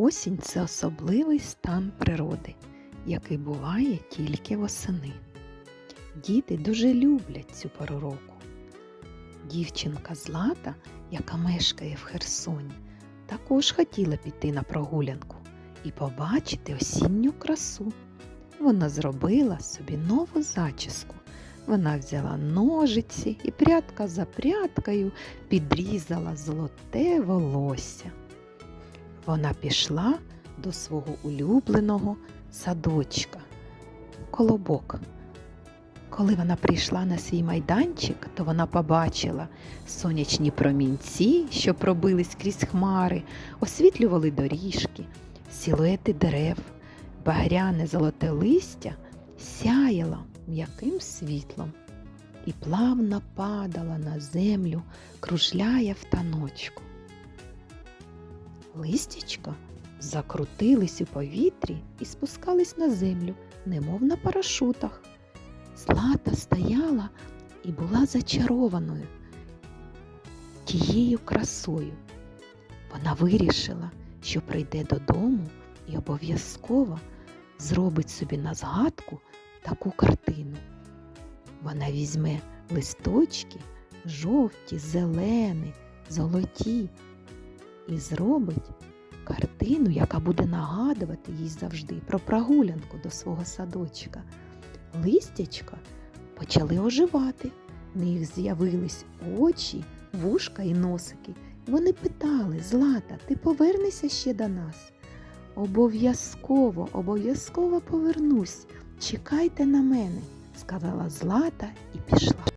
Осінь це особливий стан природи, який буває тільки восени. Діти дуже люблять цю пору року. Дівчинка Злата, яка мешкає в Херсоні, також хотіла піти на прогулянку і побачити осінню красу. Вона зробила собі нову зачіску. Вона взяла ножиці і прядка за прядкою підрізала золоте волосся. Вона пішла до свого улюбленого садочка колобок. Коли вона прийшла на свій майданчик, то вона побачила сонячні промінці, що пробились крізь хмари, освітлювали доріжки, силуети дерев, багряне золоте листя сяяло м'яким світлом і плавно падала на землю, кружляє в таночку. Листячка закрутились у повітрі і спускались на землю, немов на парашутах. Злата стояла і була зачарованою тією красою. Вона вирішила, що прийде додому і обов'язково зробить собі на згадку таку картину. Вона візьме листочки жовті, зелені, золоті і зробить картину, яка буде нагадувати їй завжди про прогулянку до свого садочка. Листячка почали оживати. В них з'явились очі, вушка і носики. Вони питали Злата, ти повернешся ще до нас? Обов'язково, обов'язково повернусь. Чекайте на мене, сказала Злата і пішла.